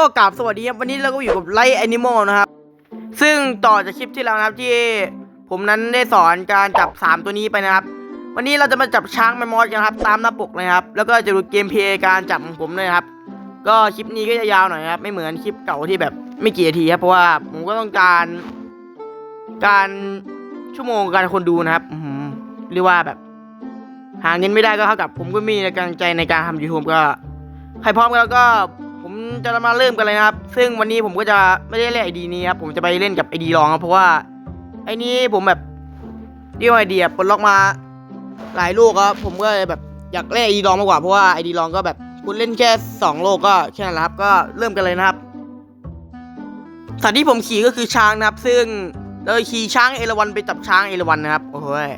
ก็กราบสวัสดีครับวันนี้เราก็อยู่กับไลท์แอนิมอลนะครับ ซึ่งต่อจากคลิปที่แล้วนะครับที่ผมนั้นได้สอนการจับ 3 ตัวนี้ไปนะครับ วันนี้เราจะมาจับช้างแมมมอสกันครับ ตามหน้าปกเลยครับ แล้วก็จะดูเกมเพลย์การจับของผมเลยครับ ก็คลิปนี้ก็จะยาวหน่อยครับไม่เหมือนคลิปเก่าที่แบบไม่กี่นาทีครับเพราะว่าผมก็ต้องการ การชั่วโมงการคนดูนะครับเรียกว่าแบบ หาเงินไม่ได้ก็เท่ากับผมก็มีกำลังใจในการทำ YouTube ก็ใครพร้อมแล้วก็ จะมาเริ่มกันเลยนะครับ ซึ่งวันนี้ผมก็จะไม่ได้เล่นไอดีนี้ครับ ผมจะไปเล่นกับไอดีรองครับเพราะว่าไอนี้ผมแบบเรียกว่าไอเดียปลดล็อกมาหลายลูกครับผมก็เลยแบบอยากเล่นไอดีรองมากกว่าเพราะว่าไอดีรองก็แบบคุณเล่นแค่สองโลกก็แค่นั้นครับก็เริ่มกันเลยนะครับสัตว์ที่ผมขี่ก็คือช้างนะครับ ซึ่งเราขี่ช้างเอราวันไปจับช้างเอราวันนะครับโอ้โหย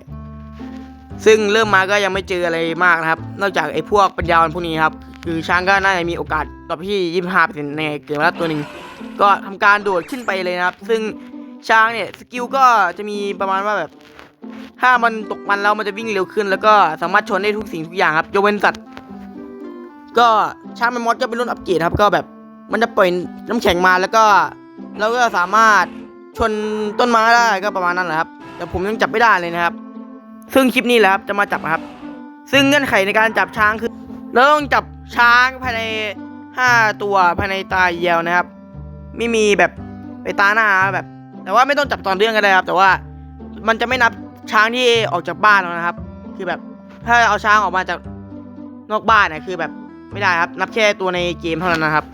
ซึ่งเริ่มมาก็ยังไม่เจออะไรมากนะครับ นอกจากไอ้พวกปัญญาอ่อนพวกนี้ครับ คือช้างก็น่าจะมีโอกาสต่อพี่ยี่ห้าเปอร์เซ็นต์ในเกมแล้วตัวหนึ่งก็ทำการโดดขึ้นไปเลยนะครับ ซึ่งช้างเนี่ยสกิลก็จะมีประมาณว่าแบบ ถ้ามันตกมันแล้วมันจะวิ่งเร็วขึ้น แล้วก็สามารถชนได้ทุกสิ่งทุกอย่างครับยกเว้นสัตว์ก็ช้างแมมมอสก็เป็นรุ่นอัปเกรดครับก็แบบมันจะปล่อยน้ำแข็งมาแล้วก็เราก็สามารถชนต้นไม้ได้ก็ประมาณนั้นแหละครับ แต่ผมยังจับไม่ได้เลยนะครับ ซึ่งคลิปนี้แหละครับจะมาจับครับ ซึ่งเงื่อนไขในการจับช้างคือ เราต้องจับช้างภายใน5ตัวภายในตาเดียวนะครับ ไม่มีแบบไปตาหน้าแบบ แต่ว่าไม่ต้องจับตอนเรื่องก็ได้ครับ แต่ว่ามันจะไม่นับช้างที่ออกจากบ้านแล้วนะครับ คือแบบถ้าเอาช้างออกมาจากนอกบ้านเนี่ยคือแบบไม่ได้ครับ นับแค่ตัวในเกมเท่านั้นนะครับ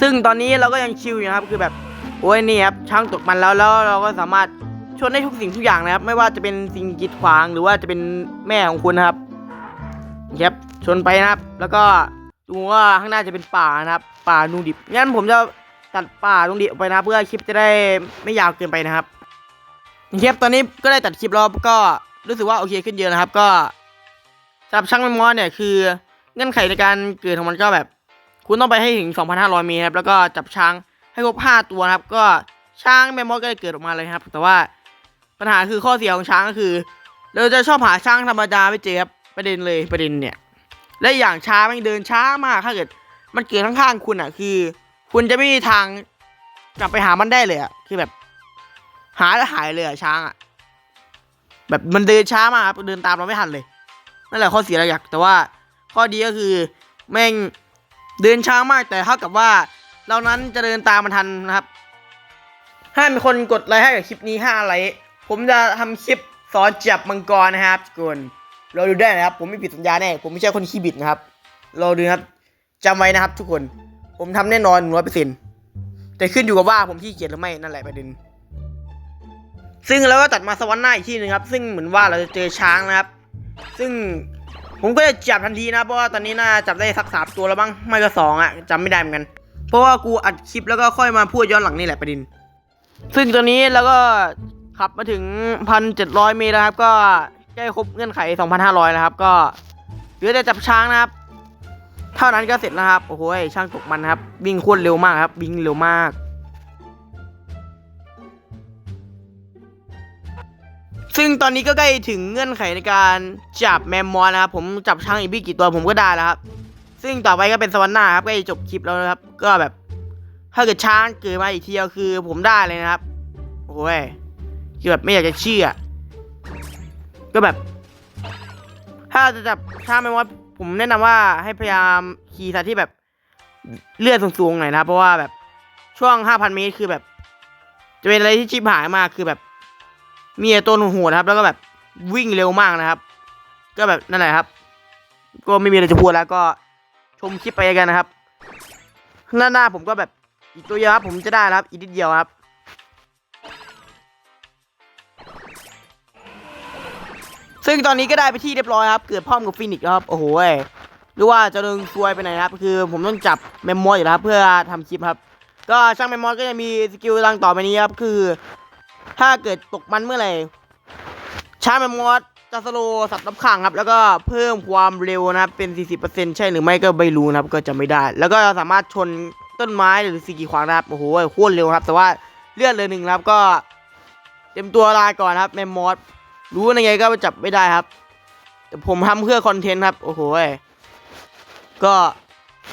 ซึ่งตอนนี้เราก็ยังชิลอยู่ครับ คือแบบโอ้ยนี่ครับช้างตกมันแล้วแล้วเราก็สามารถชนได้ทุกสิ่งทุกอย่างนะครับ ไม่ว่าจะเป็นสิ่งกีดขวางหรือว่าจะเป็นแม่ของคุณนะครับ ครับชนไปนะครับ แล้วก็ดูว่าข้างหน้าจะเป็นป่านะครับ ป่านูดิบงั้นผมจะตัดป่านูดิบไปนะเพื่อคลิปจะได้ไม่ยาวเกินไปนะครับครับตอนนี้ก็ได้ตัดคลิปแล้วก็รู้สึกว่าโอเคขึ้นเยอะนะครับ ก็สำหรับช่างแมมมอสเนี่ยคือเงื่อนไขในการเกิดของมันก็แบบ คุณต้องไปให้ถึง 2,500 เมตรครับแล้วก็จับช้างให้ครบ 5 ตัวนะครับ ก็ช้างแมมมอสก็จะเกิดออกมาเลยครับ แต่ว่าปัญหาคือข้อเสียของช้างก็คือ เราจะชอบหาช้างธรรมดาไม่เจอครับ ประเด็นเลยประเด็นเนี่ย และอย่างช้ามันเดินช้ามากถ้าเกิด มันเกิดข้างๆคุณอะ คือ คุณจะไม่มีทางกลับไปหามันได้เลยอะคือแบบ หาแล้วหายเลยอะช้างอะแบบมันเดินช้ามากครับเดินตามเราไม่ทันเลยนั่นแหละข้อเสียเราอยากแต่ว่า ข้อดีก็คือ แม่งเดินช้ามากแต่เท่ากับว่า เรานั้นจะเดินตามมันทันนะครับ ถ้ามีคนกดไลค์ให้กับคลิปนี้ห้าไลค์ผมจะทำคลิปสอนจับมังกรนะครับทุกคน เราดูได้นะครับ ผมไม่ผิดสัญญาแน่ ผมไม่ใช่คนขี้บิดนะครับ เราดูนะครับจำไว้นะครับ ทุกคน ผมทำแน่นอนร้อยเปอร์เซ็นต์แต่ขึ้นอยู่กับว่าผมขี้เกียจหรือไม่นั่นแหละประเด็น ซึ่งเราก็ตัดมาสวรรค์หน้าอีกที่หนึงครับ ซึ่งเหมือนว่าเราจะเจอช้างนะครับ ซึ่งผมก็จะจับทันทีนะ เพราะว่าตอนนี้น่าจับได้สักสามตัวแล้วบ้าง ไม่ก็สองอะจำไม่ได้เหมือนกัน เพราะว่ากูอัดคลิปแล้วก็ค่อยมาพูดย้อนหลังนี่แหละประเด็น ซึ่งตอนนี้เราก็ขับมาถึงพันเจ็ดร้อยเมตรแล้วครับ ก็ ใกล้ครบเงื่อนไขสองพันห้าร้อยแล้วครับ ก็เหลือแต่จับช้างนะครับ เท่านั้นก็เสร็จแล้วครับ โอ้โหช่างตกมันนะครับ วิ่งโคตรเร็วมากครับ วิ่งเร็วมากซึ่งตอนนี้ก็ใกล้ถึงเงื่อนไขในการจับแมมมอสนะครับ ผมจับช้างอีกไม่กี่ตัวผมก็ได้แล้วครับ ซึ่งต่อไปก็เป็นสวรรค์หน้าครับใกล้จบคลิปแล้วนะครับ ก็แบบถ้าเกิดช้างเกิดมาอีกทีเดียวคือผมได้เลยนะครับ โอ้ยคือแบบไม่อยากจะเชื่อ ก็แบบ ถ้าจะจับช้างแมมมอสผมแนะนำว่าให้พยายามขี่สัตว์ที่แบบเลือดสูงๆหน่อยนะครับเพราะว่าแบบช่วง 5,000 เมตรคือแบบ จะเป็นอะไรที่ชิบหายมากคือแบบ มีไอ้ตัวโหดครับ แล้วก็แบบวิ่งเร็วมากนะครับ ก็แบบนั่นแหละครับ ก็ไม่มีอะไรจะพูดแล้วก็ชมคลิปไปกันนะครับหน้าหน้าผมก็แบบอีกตัวเดียวครับ ผมจะได้ครับ อีกนิดเดียวครับ ซึ่งตอนนี้ก็ได้ไปที่เรียบร้อยครับ เกิดพร้อมกับฟินิกส์แล้วครับ โอ้โหหรือว่าจะเดินซวยไปไหนครับ คือผมต้องจับเมมโมอยู่แล้วครับ เพื่อทำคลิปครับ ก็ช่างเมมโมก็จะมีสกิลดังต่อไปนี้ครับ คือ ถ้าเกิดตกมันเมื่อไหร่ช้างแมมมอสจะสโลสัตว์รับขังครับ แล้วก็เพิ่มความเร็วนะครับ เป็น 40%ใช่หรือไม่ก็ไม่รู้นะครับ ก็จะไม่ได้ แล้วก็สามารถชนต้นไม้หรือสิ่งกีดขวางนะครับ โอ้โหโคตรเร็วครับ แต่ว่าเลือดเลยหนึ่งครับ ก็เตรียมตัวลายก่อนครับแมมมอส รู้ยังไงก็จับไม่ได้ครับ แต่ผมทำเพื่อคอนเทนต์ครับ โอ้โหก็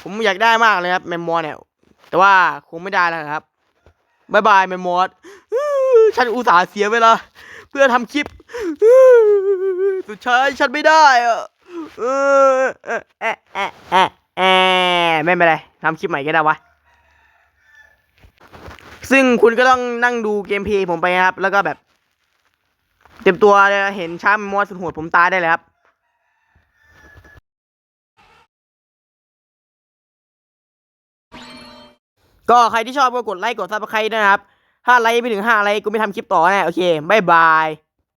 ผมอยากได้มากเลยครับแมมมอสเนี่ย แต่ว่าคงไม่ได้แล้วครับบายบายแมมมอสฉันอุตส่าห์เสียเวลาเพื่อทำคลิปสุดท้ายฉันไม่ได้อะเออเอะแออะแออไม่เป็นไรทำคลิปใหม่ก็ได้วะซึ่งคุณก็ต้องนั่งดูเกมเพลย์ผมไปนะครับ แล้วก็แบบ เต็มตัวเห็นช้างมอสสุดโหดผมตายได้เลยครับก็ใครที่ชอบก็กดไลค์กดซับสไครต์ด้วยนะครับ ถ้าไลค์ไม่ถึงห้าไลค์กูไม่ทำคลิปต่อแน่โอเคบายบาย